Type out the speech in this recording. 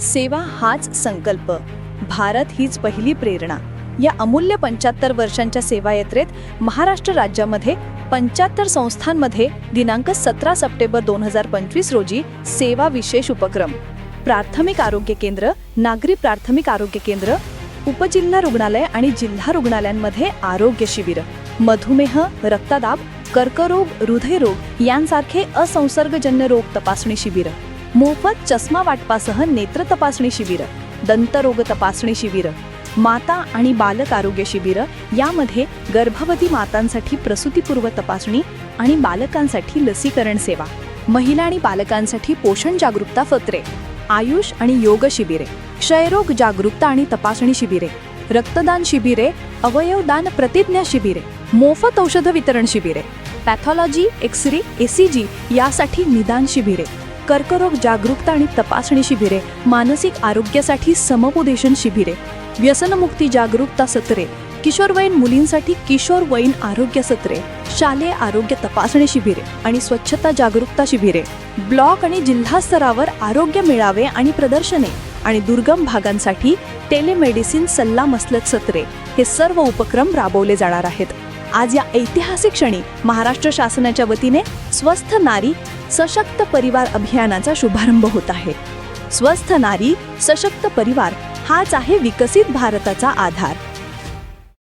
सेवा हाच संकल्प. भारत हीच पहिली प्रेरणा. या अमूल्य पंच्याहत्तर वर्षांच्या सेवा यात्रेत महाराष्ट्र राज्यामध्ये पंच्याहत्तर संस्थांमध्ये दिनांक सतरा सप्टेंबर दोन हजार पंचवीस रोजी सेवा विशेष उपक्रम. प्राथमिक आरोग्य केंद्र नागरी प्राथमिक आरोग्य केंद्र उपजिल्हा रुग्णालय आणि जिल्हा रुग्णालयांमध्ये आरोग्य शिबिर. मधुमेह रक्तदाब कर्करोग हृदयरोग यांसारखे असंसर्गजन्य रोग तपासणी शिबिर. मोफत चष्मा वाटपासह नेत्र तपासणी शिबिर दंतरोग तपासणी शिबिर माता आणि बालक आरोग्य शिबिर यामध्ये गर्भवती मातांसाठी प्रसूतीपूर्व तपासणी आणि बालकांसाठी लसीकरण सेवा महिला आणि बालकांसाठी पोषण जागरूकता फत्रे आयुष आणि योग शिबिरे क्षयरोग जागरूकता आणि तपासणी शिबिरे रक्तदान शिबिरे अवयवदान प्रतिज्ञा शिबिरे मोफत औषध वितरण शिबिरे पॅथॉलॉजी एक्सरे एसीजी यासाठी निदान शिबिरे. कर्करोग जागरूकता आणि तपासणी शिबिरे मानसिक आरोग्यासाठी समुपदेशन शिबिरे व्यसनमुक्ती जागरूकता सत्रे किशोरवयीन मुलींसाठी किशोरवयीन आरोग्य सत्रे शालेय आरोग्य तपासणी शिबिरे आणि स्वच्छता जागरूकता शिबिरे. ब्लॉक आणि जिल्हा स्तरावर आरोग्य मेळावे आणि प्रदर्शने आणि दुर्गम भागांसाठी टेलिमेडिसिन सल्ला मसलत सत्रे हे सर्व उपक्रम राबवले जाणार आहेत. आज या ऐतिहासिक क्षणी महाराष्ट्र शासनाच्या वतीने स्वस्थ नारी सशक्त परिवार अभियानाचा शुभारंभ होत आहे. स्वस्थ नारी सशक्त परिवार हाच आहे विकसित भारताचा आधार.